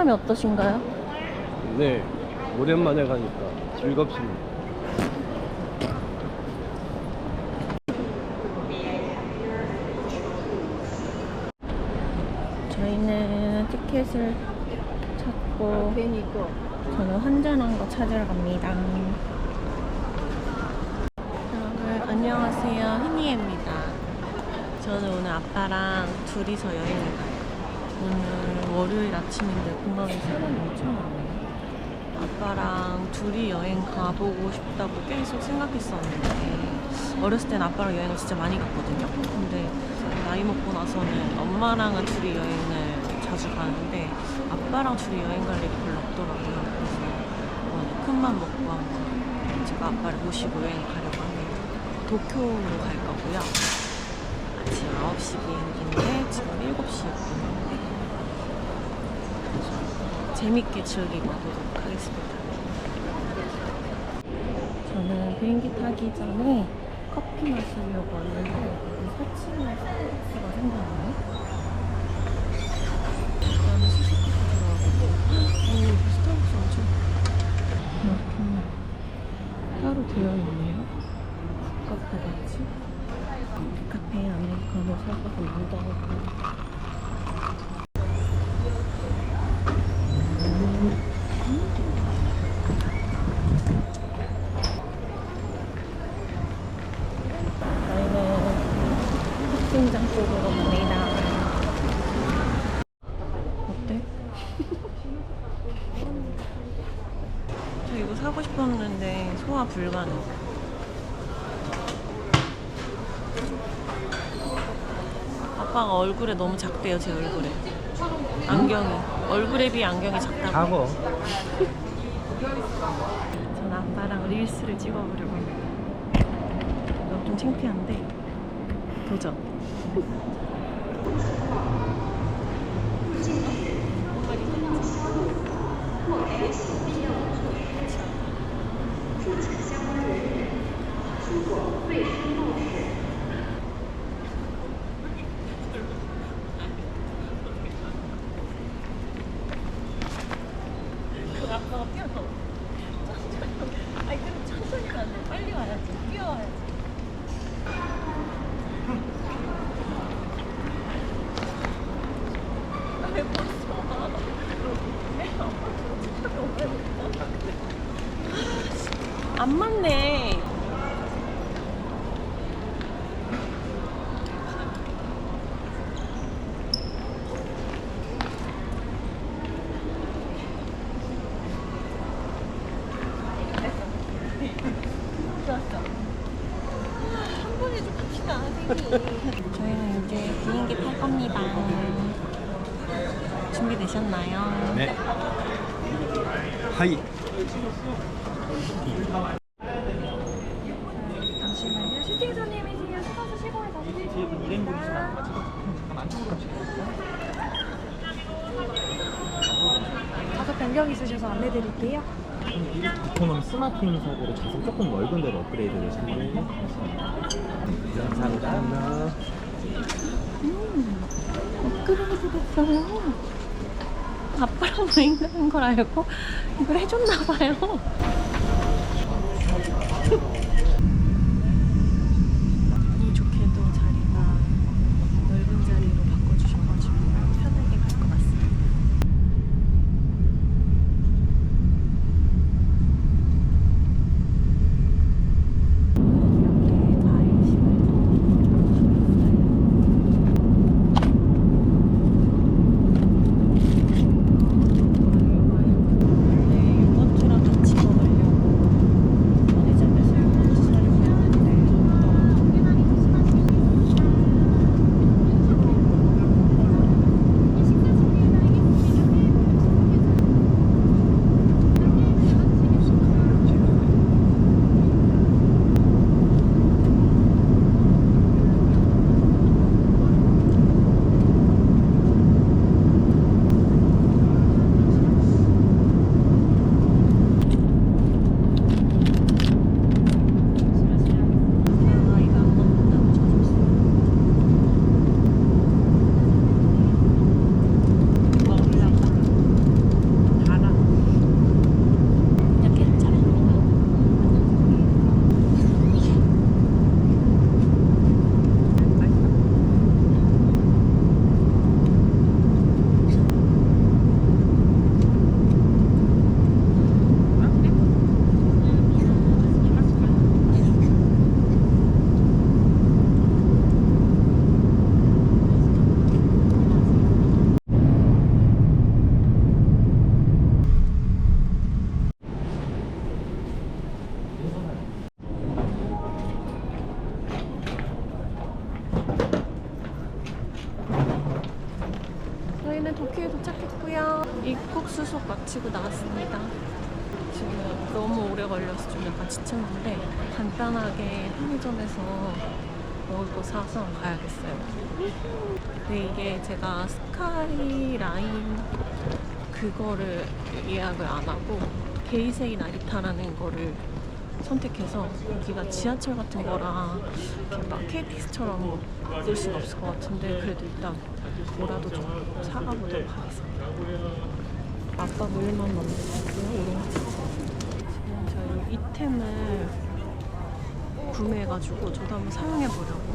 소감이 어떠신가요? 네, 오랜만에 가니까 즐겁습니다. 저희는 티켓을 찾고 저는 환전한 거 찾으러 갑니다. 여러분 안녕하세요 희니입니다. 저는 오늘 아빠랑 둘이서 여행을 가요. 오늘 월요일 아침인데 공항에 사람이 엄청 많아요. 아빠랑 둘이 여행 가보고 싶다고 계속 생각했었는데 어렸을 땐 아빠랑 여행을 진짜 많이 갔거든요. 근데 나이 먹고 나서는 엄마랑은 둘이 여행을 자주 가는데 아빠랑 둘이 여행 갈 일이 별로 없더라고요. 그래서 어, 큰맘 먹고 한번 제가 아빠를 모시고 여행 가려고 합니다. 도쿄로 갈 거고요. 아침 9시 비행기인데 지금 7시였거든요. 재밌게 즐기고 가보도록 하겠습니다. 저는 비행기 타기 전에 커피 마시려고 여기 4층에 스타벅스가 생겼네요. 나는 수수께끼 들어가고 오 여기 스타벅스 엄청 이렇게 따로 되어 있네요. 카페 같이 카페에 아메리카노 사가고 묻어가고 저희는 학생장 쪽으로 갑니다. 어때? 저 이거 사고 싶었는데 소화 불가능. 아빠가 얼굴에 너무 작대요, 제 얼굴에. 안경이. 얼굴에 비해 안경이 작다고. 과거. 전 아빠랑 릴스를 찍어보려고 합니다. 이거 좀 창피한데 도전. 아빠가 뛰어나와. 아니 근데 천천히 가야 돼. 빨리 와야지. 뛰어와야지. 왜 벌써? 안 맞네. 좋았어. 한 번에 좀 갑시다, 선생님. 저희는 이제 비행기 탈 겁니다. 준비되셨나요? 네. 하이. 잠시만요. 슈팅 손님이세요. 수고수 15에 다시. 좌석 변경 있으셔서 안내 드릴게요. 이코노미 스마트인석으로 좌석 조금 넓은 데로 업그레이드 되신 거예요. 감사합니다. 아빠랑 여행 가는 걸 알고 이걸 해줬나 봐요. 사서 가야겠어요. 근데 이게 제가 스카이라인 그거를 예약을 안 하고 게이세이 나리타라는 거를 선택해서 여기가 지하철 같은 이렇게 막 KTX처럼 바꿀 수는 없을 것 같은데 그래도 일단 뭐라도 좀 사가보도록 하겠습니다. 아빠 물만 만들었고요. 지금 저희 이템을 구매해가지고 저도 한번 사용해보려고.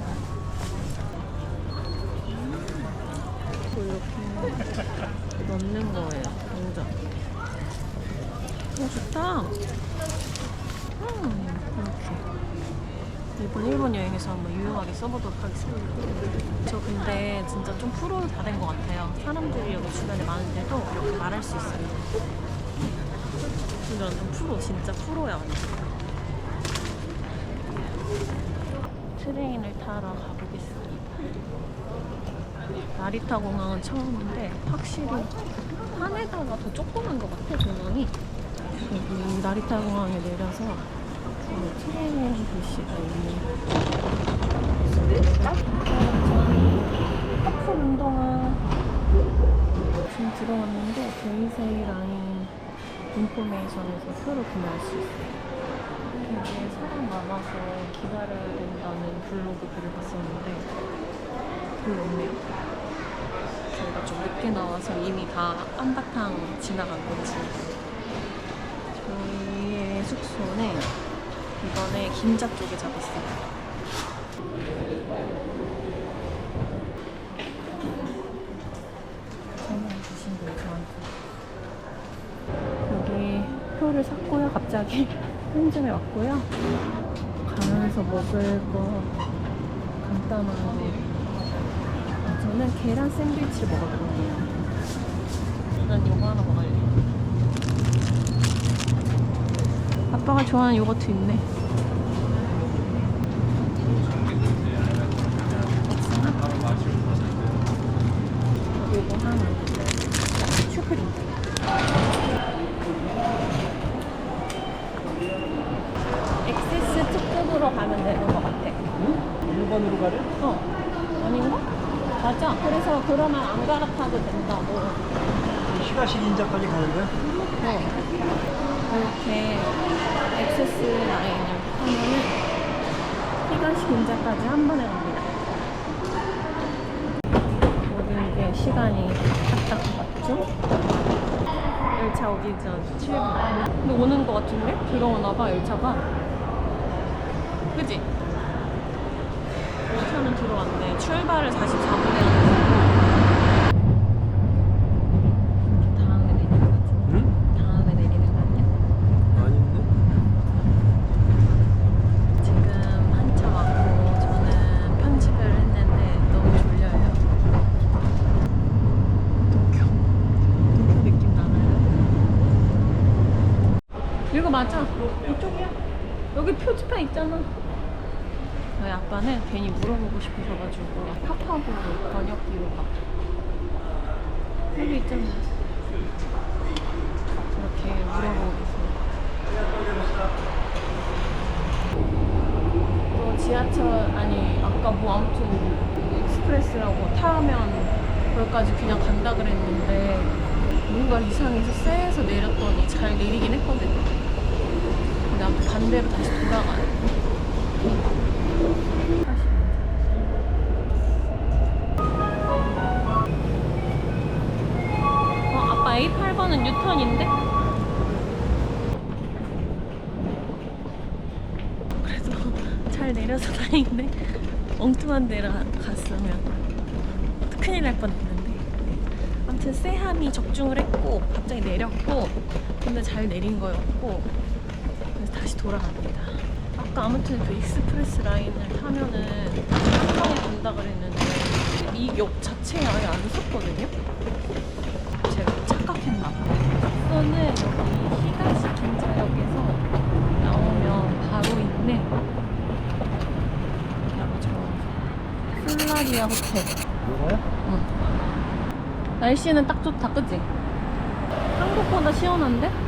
이렇게 넣는 거예요. 동전. 오 좋다. 음, 이렇게. 이번 일본 여행에서 한번 유용하게 써보도록 하겠습니다. 저 근데 진짜 좀 프로 다 된 것 같아요. 사람들이 여기 주변에 많은데도 이렇게 말할 수 있어요. 완전 프로, 진짜 프로야 완전. 트레인을 타러 가보겠습니다. 나리타 공항은 처음인데 확실히 한에다가 더 조그만 것 같아 공항이. 여기 나리타 공항에 내려서 그 트레인 글씨가 있는 커플 운동화 지금 들어왔는데 베이세이 라인 인포메이션에서 표를 구매할 수 있어요. 되게 사람 많아서 기다려야 된다는 블로그 글을 봤었는데 별로 없네요. 저희가 좀 늦게 나와서 이미 다 한바탕 지나간 건지 저희의 숙소는 이번에 긴자 쪽에 잡았어요. 여기 표를 샀고요. 갑자기 편의점에 왔고요. 가면서 먹을 거 간단하게 저는 계란 샌드위치를 먹었거든요. 난 이거 하나 먹을래. 아빠가 좋아하는 요거트 있네. 요거 하나. 슈크림. 1번으로 가면 되는 것 같아. 응? 1번으로 가래? 어. 아닌가? 맞아. 그래서 그러면 안 갈아타도 된다고. 시가식 인자까지 가는 거야? 네. 어. 이렇게 액세스 라인을 타면은 시가식 인자까지 한 번에 갑니다. 모든 게 시간이 딱딱 맞죠? 열차 오기 전 7분 근데 오는 것 같은데? 들어오나 봐 열차가 그지? 열차는 들어왔네. 출발을 44분에 다음에 내리는 거 같은데? 응? 다음에 내리는 거 아니야? 아닌데? 지금 한참 왔고 저는 편집을 했는데 너무 졸려요. 도쿄. 도쿄 느낌 나나요? 이거 맞아. 이쪽이야. 여기 표지판 있잖아. 저희 아빠는 괜히 물어보고 싶으셔가지고 팝하고 번역기로 막 여기 있잖아. 이렇게 물어보고 계세요. 또 지하철 아니 아까 뭐 아무튼 익스프레스라고 타면 거기까지 그냥 간다 그랬는데 뭔가 이상해서 쎄에서 내렸더니 잘 내리긴 했거든요. 반대로 다시 돌아가요. 어, 아빠 A8번은 뉴턴인데? 그래도 잘 내려서 다행인데 엉뚱한 데로 갔으면 큰일 날 뻔했는데 아무튼 쎄함이 적중을 했고 갑자기 내렸고 근데 잘 내린 거였고 다시 돌아갑니다 아까 아무튼 그 익스프레스 라인을 타면은 한 번에 간다 그랬는데 이 역 자체에 아예 안 섰거든요 제가 착각했나 봐요 숙소는 여기 히가시 긴자역에서 나오면 바로 있네 바로 저 플라리아 호텔 이거야? 응. 날씨는 딱 좋다, 그지? 생각보다 시원한데?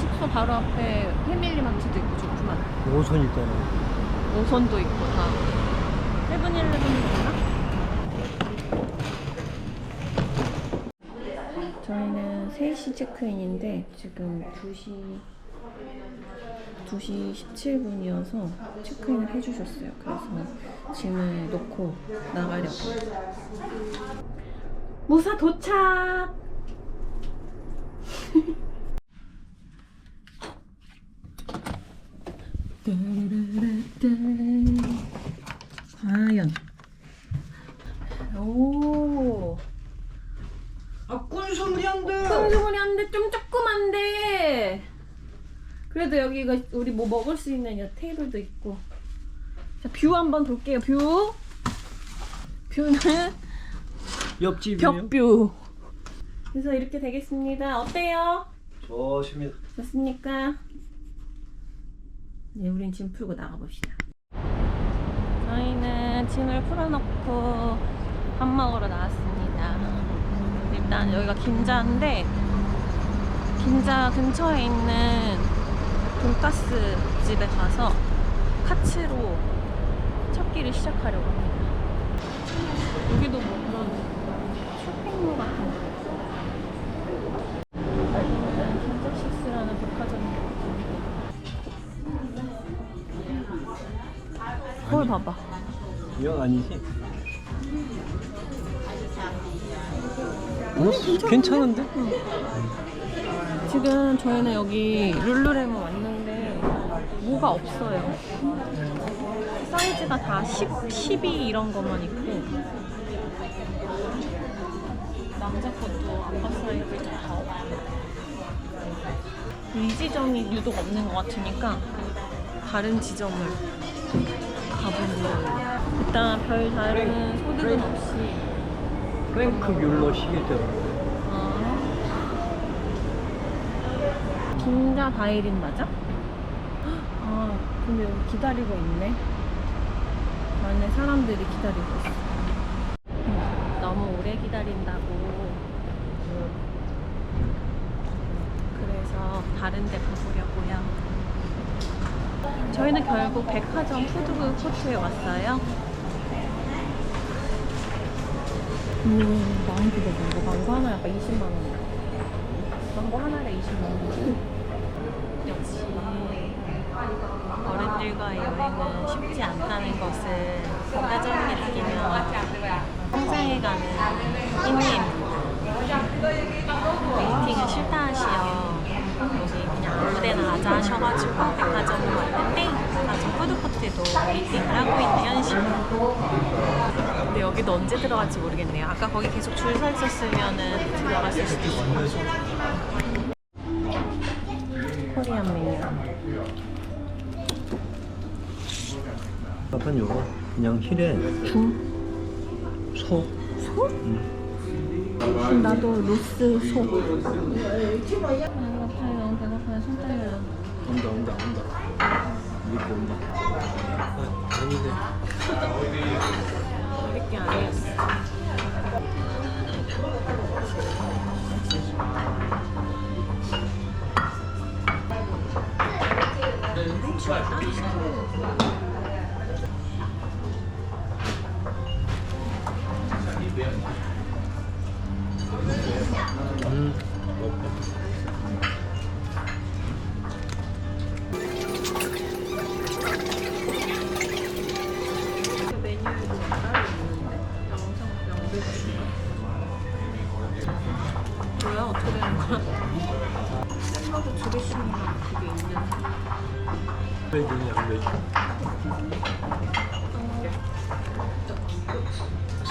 숙소 바로 앞에 패밀리마트도 있고 좋구만. 5선 있잖아. 노선도 있고 다. 세븐일레븐도 있나? 저희는 3시 체크인인데 지금 2시 2시 17분이어서 체크인을 해주셨어요. 그래서 짐을 놓고 나가려고. 무사 도착! 과연 오 아, 돼! 큰 한데 좀 조그만데 그래도 여기가 우리 뭐 먹을 수 있는 이 테이블도 있고 자 뷰 한번 볼게요 뷰 뷰는 옆집이요? 벽뷰 그래서 이렇게 되겠습니다 어때요? 좋습니다. 좋습니까? 네, 우린 짐 풀고 나가봅시다. 저희는 짐을 풀어놓고 밥 먹으러 나왔습니다. 일단 여기가 긴자인데 긴자 근처에 있는 돈가스 집에 가서 카츠로 첫 끼를 시작하려고 합니다. 여기도 뭐 그런 쇼핑몰 같은 봐봐 이건 아니지? 어? 괜찮은데? 지금 저희는 여기 룰루레몬 왔는데 뭐가 없어요 사이즈가 다 10, 12 이런 것만 있고 남자 것도 아빠 사이즈가 다 없고 이 지점이 유독 없는 것 같으니까 다른 지점을 가본 거예요 일단 별 다른 소득은 없이 프랭크 뮬러 시계죠. 아. 긴자 바이린 맞아? 아, 근데 여기 기다리고 있네. 안에 사람들이 기다리고 있어. 음, 너무 오래 기다린다고. 그래서 다른 데 가보려고요. 저희는 결국 백화점 푸드부 코트에 왔어요. 음, 많이 비싸죠. 이거 망고 하나에 약간 20만 원. 망고 하나에 20만 원. 역시 어른들과의 여행은 쉽지 않다는 것을 백화점을 느끼며 성장해 가는 흰님. 웨이팅은 싫다 하시어 여기 그냥 아무 데나 가자 하셔가지고 백화점으로 왔는데 푸드코트에도 웨이팅을 하고 있는 현실. 근데 여기도 언제 들어갈지 모르겠네요. 아까 거기 계속 줄 서 있었으면은 들어갔을 수도 있어요. 코리안 메뉴. 약간 요거 그냥 힐에 중? 소. 소? 그럼 나도 로스 소. 배고파요, 배고파요, 손 떨려요. 온다 온다 온다. 이렇게 온다. 아, 아니네. 어릴 게 아니었어. 따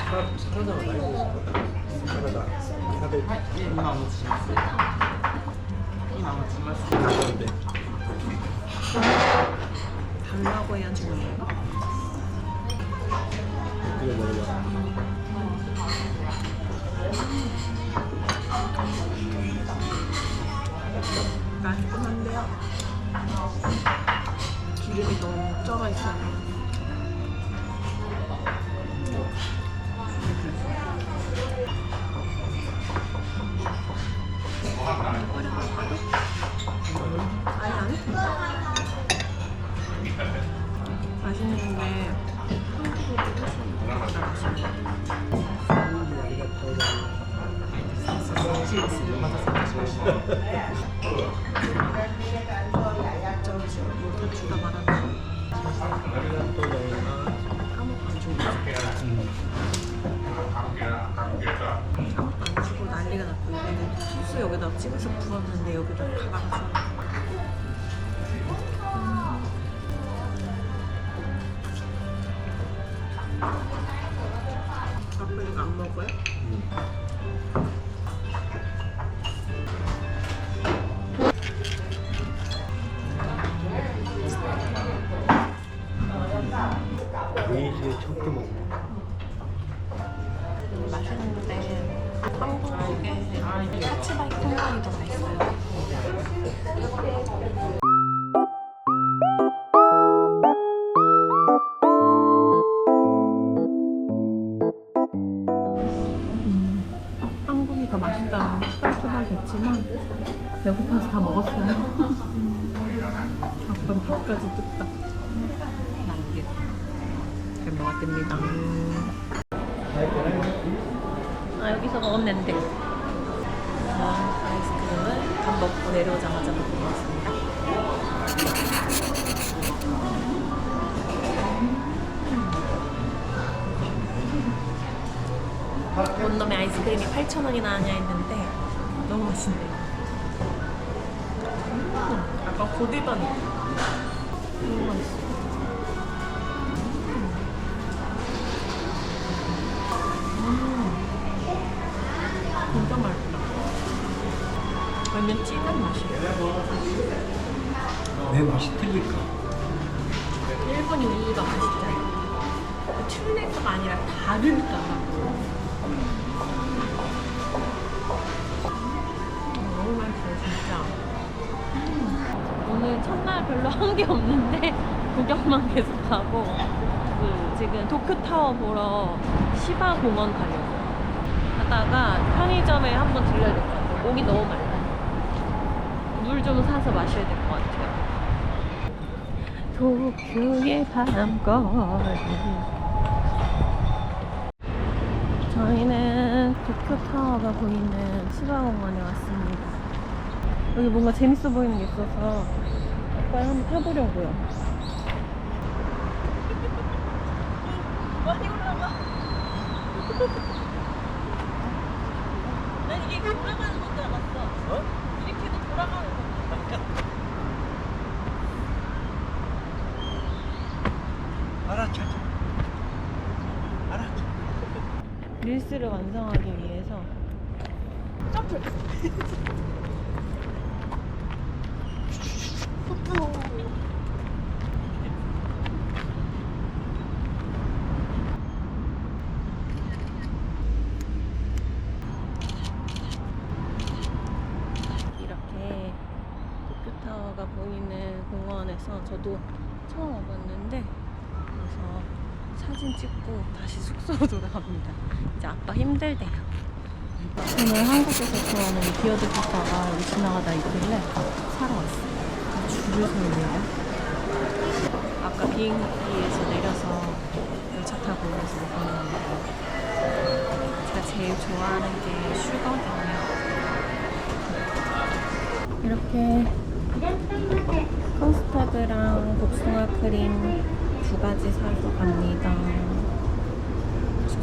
사 사라다가 많이 먹었어. 사라다. 사백. 가는데. 달라고 해야 주는 건가? 이거 먹어봐. 난리가 났고 여기는 소스 여기다 찍어서 부었는데 여기다 갈아가지고 수박수박했지만 배고파서 다 먹었어요. 아빠는 밥까지 뜯다. 남겨. 잘 먹었답니다. 아 여기서 먹었는데 자, 아이스크림을 밥 먹고 내려오자마자 먹고 먹었습니다 온놈의 아이스크림이 8,000원이나 하냐 했는데 너무 맛있네요 음, 약간 고디바니 너무 맛있어 진짜 맛있다. 완전 진한 맛이에요. 왜 맛이 틀릴까? 일본이 우유가 맛있잖아요. 틀릴까가 아니라 다를까. 음, 너무 맛있어요, 진짜. 음, 오늘 첫날 별로 한 게 없는데 구경만 계속하고 그 지금 도쿄타워 보러 시바 공원 가려고 하다가 편의점에 한번 들려야 될 것 같아요. 목이 너무 말라요. 물 좀 사서 마셔야 될 것 같아요. 도쿄의 밤거리 저희는 도쿄타워가 보이는 시바공원에 왔습니다. 여기 뭔가 재밌어 보이는 게 있어서 아빠 한번 타보려고요. 많이 올라가. 난 이게 돌아가는 건줄 알았어. 어? 이렇게도 돌아가는 건줄 알았죠. 알았죠. 릴스를 완성하기 위해서 점프. 이렇게 도쿄타워가 보이는 공원에서 저도 처음 와봤는데 그래서 사진 찍고 다시 숙소로 돌아갑니다. 이제 아빠 힘들대요. 오늘 한국에서 좋아하는 비어드 피자가 여기 지나가다 있길래 사러 왔어요. 줄을 서 있네요. 아까 비행기에서 내려서 열차 타고 오면서 먹었는데 제가 제일 좋아하는 게 슈거든요. 이렇게 커스터드랑 복숭아 크림 두 가지 사서 갑니다.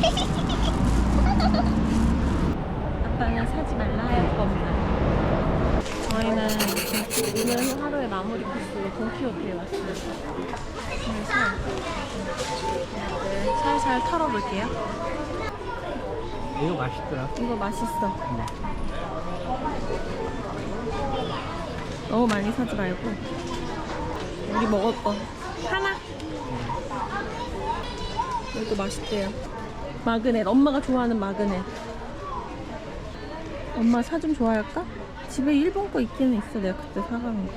아빠는 사지 말라 할 겁니다. 저희는 오늘 하루의 마무리 코스로 돈키호테에 왔어요. 그래서 네, 살살 털어볼게요. 이거 맛있더라. 이거 맛있어. 너무 많이 사지 말고 우리 먹을 거 하나. 이것도 맛있대요. 마그넷. 엄마가 좋아하는 마그넷. 엄마 사 좀 좋아할까? 집에 일본 거 있기는 있어. 내가 그때 사간 거.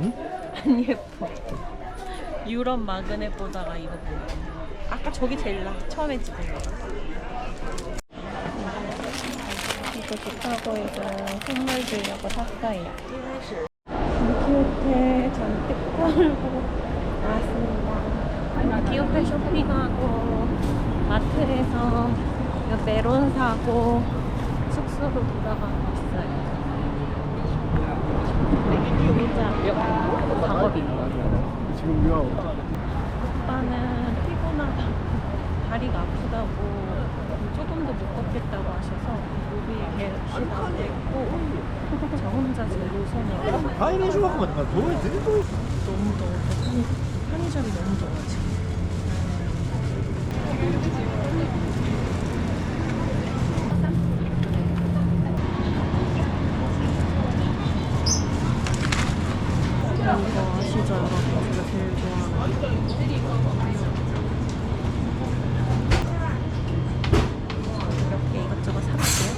응? 안 예뻐. 유럽 마그넷 보다가 이거 보고. 아까 저기 제일 나. 처음에 찍은 거. 이거 좋다고 해서 선물 주려고 샀어요. 기호페 잔뜩 걸고 나왔습니다. 기업에 쇼핑하고 마트에서 메론 사고 숙소로 돌아가고 있어요. 네, 진짜 작업이 지금요? 오빠는 피곤하다고 다리가 아프다고 조금도 못 걷겠다고 하셔서 우리에게 시간을 고저 혼자 제로선이고 다이내쇼 갖고 나 도움이 되는 거 이거 아시죠 여러분 제가 제일 좋아하는 이렇게 이것저것 사볼게요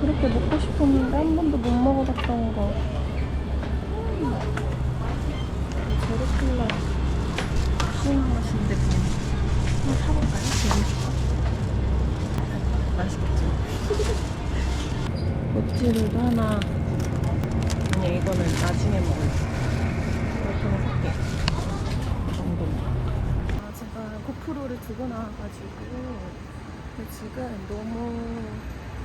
그렇게 먹고 싶었는데 한 번도 못 먹어봤던 거 제로필라 수행 맛인데 그냥 한번 사볼까요? 재밌을까? 맛있겠죠? 껍질도 하나 그냥 이거는 나중에 먹을게 이렇게만 살게 이 정도만 아 제가 고프로를 두고 나와가지고 근데 지금 너무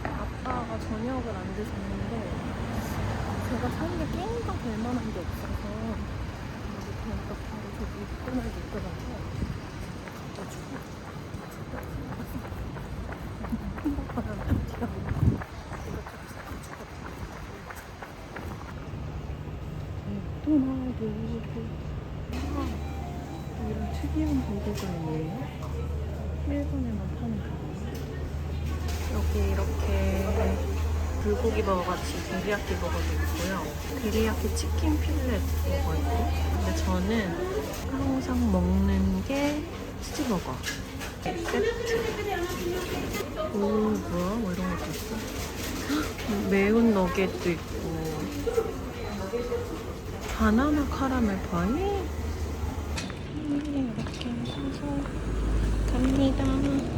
아빠가 저녁을 안 드셨는데 제가 사는 게 게임가 될 만한 게 없어서 여기 보니까 바로 저기 입구나 있더라고요. 티가 나고 이것저것 사가지고 도나기 이런 특이한 버거가 있네요. 일본에만 파는 거. 여기 이렇게 불고기 버거 같이 데리야끼 버거도 있고요. 데리야끼 치킨 필렛 버거 있고. 근데 저는 항상 먹는 게 치즈버거. 세트. 오, 뭐야? 뭐 이런 것도 있어. 헉, 매운 너겟도 있고. 바나나 카라멜 파이? 음, 이렇게 사서 갑니다.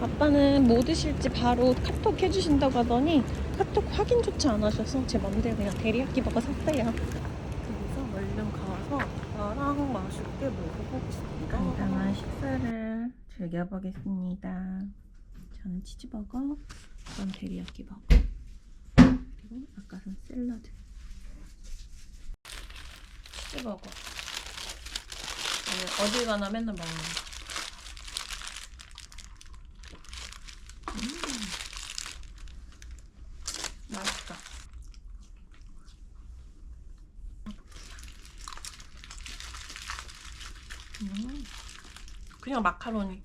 아빠는 뭐 드실지 바로 카톡 해주신다고 하더니 카톡 확인조차 안 하셔서 제 맘대로 그냥 데리야끼 버거 샀어요. 그래서 얼른 가서 나랑 맛있게 먹어보겠습니다. 간단한 식사를 즐겨보겠습니다. 저는 치즈버거, 이건 데리야끼 버거, 그리고 아까 산 샐러드. 치즈버거. 어딜 가나 맨날 먹는 거. 맛있다. 음, 그냥 마카로니.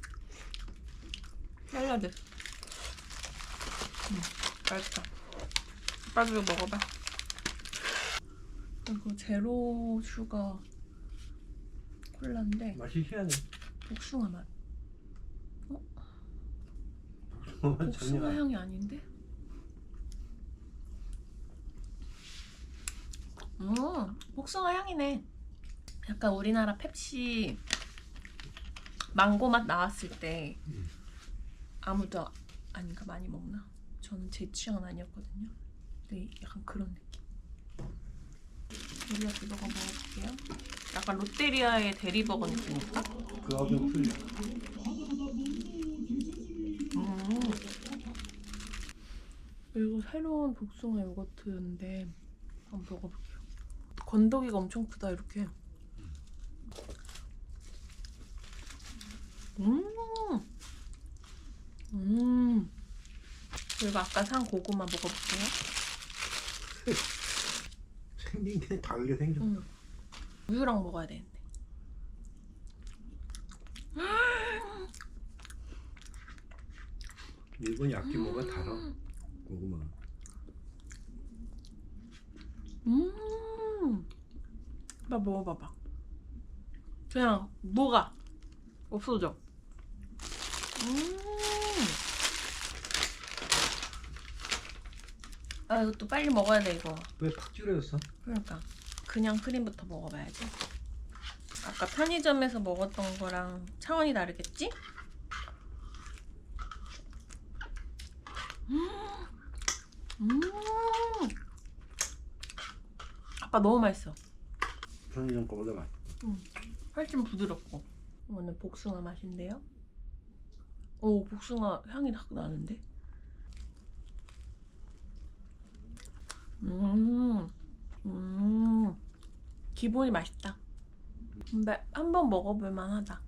샐러드. 음, 맛있다. 오빠도 이거 먹어봐. 이거 제로 슈가 콜라인데 맛이 희한해. 복숭아 맛. 전혀 복숭아 향이 아닌데? 음, 복숭아 향이네. 약간 우리나라 펩시 망고 맛 나왔을 때 음. 아무도 아닌가 많이 먹나? 저는 제 취향은 아니었거든요. 근데 약간 그런 느낌. 데리야끼 버거 먹어볼게요. 약간 롯데리아의 대리버거 느낌일까? 그하고는 틀려. 음. 이거 새로운 복숭아 요거트인데 한번 먹어볼게요. 건더기가 엄청 크다 이렇게. 음. 음. 그리고 아까 산 고구마 먹어볼게요. 생긴 게 다르게 생겼. 음. 우유랑 먹어야 되는데. 일본 야끼 뭐가 달아. 고구마. 음. 나 먹어봐봐. 그냥 녹아 없어져. 음. 아 이것도 빨리 먹어야 돼 이거. 왜 팍 줄여졌어? 그러니까 그냥 크림부터 먹어봐야지. 아까 편의점에서 먹었던 거랑 차원이 다르겠지? 음, 음. 아빠 너무 맛있어. 편의점 거보다 맛. 훨씬 부드럽고. 이거는 복숭아 맛인데요. 오 복숭아 향이 확 나는데. 음, 음, 기본이 맛있다. 근데 한 번 먹어볼 만 하다.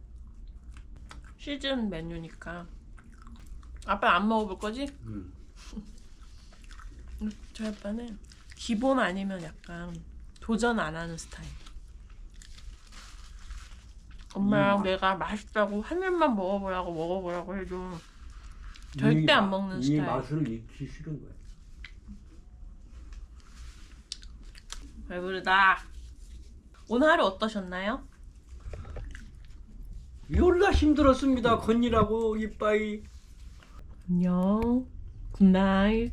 시즌 메뉴니까. 아빠 안 먹어볼 거지? 음. 저희 아빠는 기본 아니면 약간 도전 안 하는 스타일. 엄마랑 음. 내가 맛있다고 한 입만 먹어보라고 먹어보라고 해도 절대 안 마- 먹는 이 스타일. 맛을 잊기 싫은 거야. 배부르다. 오늘 하루 어떠셨나요? 열나 힘들었습니다. 건이라고 이빠이. 안녕. 굿나잇.